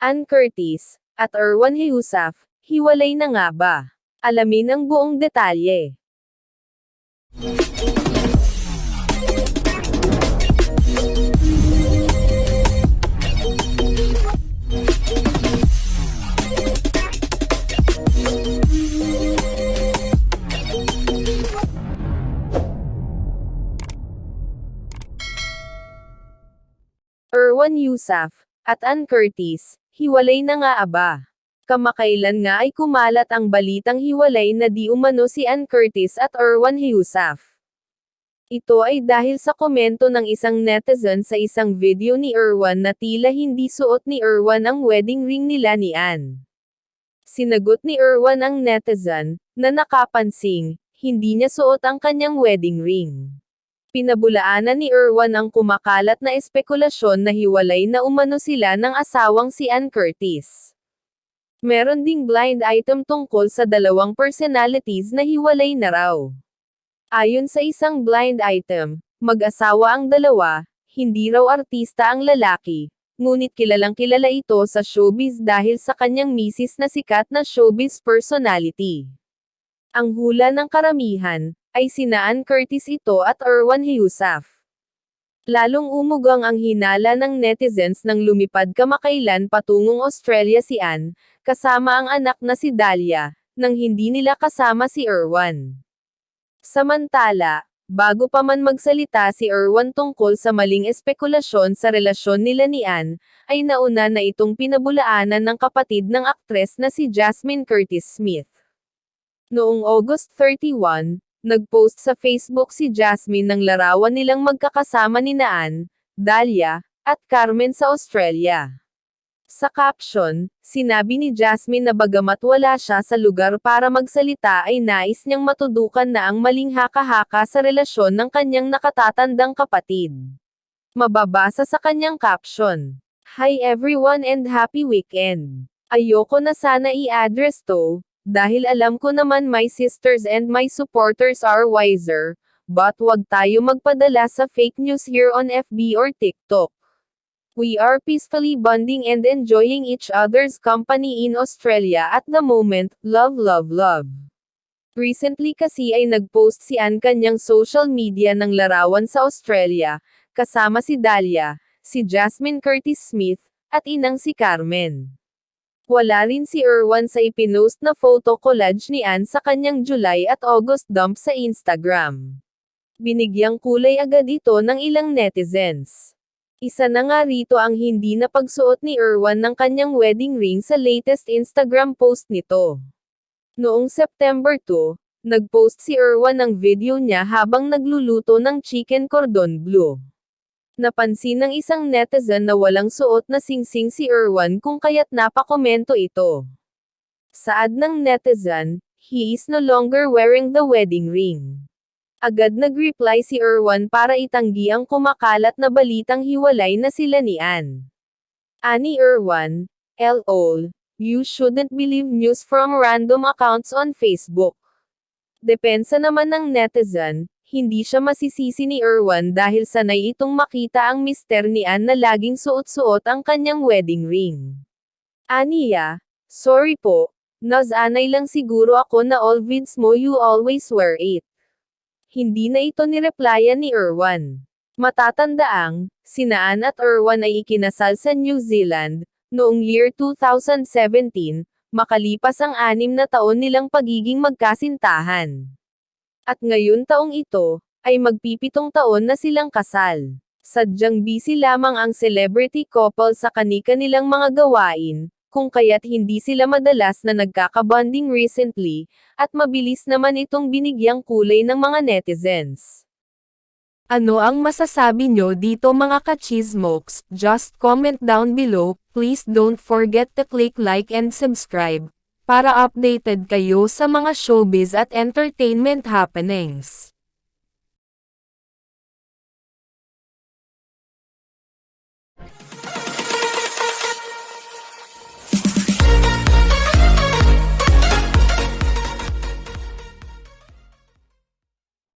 Ann Curtis, at Erwan Heusaf, hiwalay na nga ba? Alamin ang buong detalye. Erwan Yusaf, at Ann Curtis, hiwalay na nga aba. Kamakailan nga ay kumalat ang balitang hiwalay na di umano si Ann Curtis at Erwan Yusaf. Ito ay dahil sa komento ng isang netizen sa isang video ni Erwan na tila hindi suot ni Erwan ang wedding ring nila ni Ann. Sinagot ni Erwan ang netizen, na nakapansing, hindi niya suot ang kanyang wedding ring. Pinabulaanan ni Erwan ang kumakalat na espekulasyon na hiwalay na umano sila ng asawang si Ann Curtis. Meron ding blind item tungkol sa dalawang personalities na hiwalay na raw. Ayon sa isang blind item, mag-asawa ang dalawa, hindi raw artista ang lalaki, ngunit kilalang kilala ito sa showbiz dahil sa kanyang misis na sikat na showbiz personality. Ang hula ng karamihan, ay sinaan Curtis ito at Erwan Heusaf. Lalong umugang ang hinala ng netizens nang lumipad kamakailan patungong Australia si Ann, kasama ang anak na si Dahlia, nang hindi nila kasama si Erwan. Samantala, bago pa man magsalita si Erwan tungkol sa maling espekulasyon sa relasyon nila ni Ann, ay nauna na itong pinabulaanan ng kapatid ng aktres na si Jasmine Curtis Smith. Noong August 31, nagpost sa Facebook si Jasmine ng larawan nilang magkakasama ni Naan, Dahlia, at Carmen sa Australia. Sa caption, sinabi ni Jasmine na bagamat wala siya sa lugar para magsalita ay nais niyang matudukan na ang maling haka-haka sa relasyon ng kanyang nakatatandang kapatid. Mababasa sa kanyang caption. Hi everyone and happy weekend. Ayoko na sana i-address to, dahil alam ko naman my sisters and my supporters are wiser, but wag tayo magpadala sa fake news here on FB or TikTok. We are peacefully bonding and enjoying each other's company in Australia at the moment, love love love. Recently kasi ay nagpost si Ann kanyang social media ng larawan sa Australia, kasama si Dahlia, si Jasmine Curtis Smith, at inang si Carmen. Wala rin si Erwan sa ipinost na photo collage ni Ann sa kanyang July at August dump sa Instagram. Binigyang kulay agad ito ng ilang netizens. Isa na nga rito ang hindi na pagsuot ni Erwan ng kanyang wedding ring sa latest Instagram post nito. Noong September 2, nagpost si Erwan ng video niya habang nagluluto ng chicken cordon bleu. Napansin ng isang netizen na walang suot na singsing si Erwan kung kaya't napakomento ito. Saad ng netizen, he is no longer wearing the wedding ring. Agad nag-reply si Erwan para itanggi ang kumakalat na balitang hiwalay na sila ni Ann. Ani Erwan, LOL, you shouldn't believe news from random accounts on Facebook. Depensa naman ng netizen, hindi siya masisisi ni Erwan dahil sanay itong makita ang mister ni Ann na laging suot-suot ang kanyang wedding ring. Aniya, sorry po, nazanay lang siguro ako na all vids mo you always wear it. Hindi na ito nireplyan ni Erwan. Matatandaang, sinaan at Erwan ay ikinasal sa New Zealand, noong year 2017, makalipas ang anim na taon nilang pagiging magkasintahan. At ngayon taong ito, ay magpipitong taon na silang kasal. Sadyang busy lamang ang celebrity couple sa kanika nilang mga gawain, kung kaya't hindi sila madalas na nagkakabonding recently, at mabilis naman itong binigyang kulay ng mga netizens. Ano ang masasabi nyo dito mga kachismokes? Just comment down below, please don't forget to click like and subscribe, para updated kayo sa mga showbiz at entertainment happenings.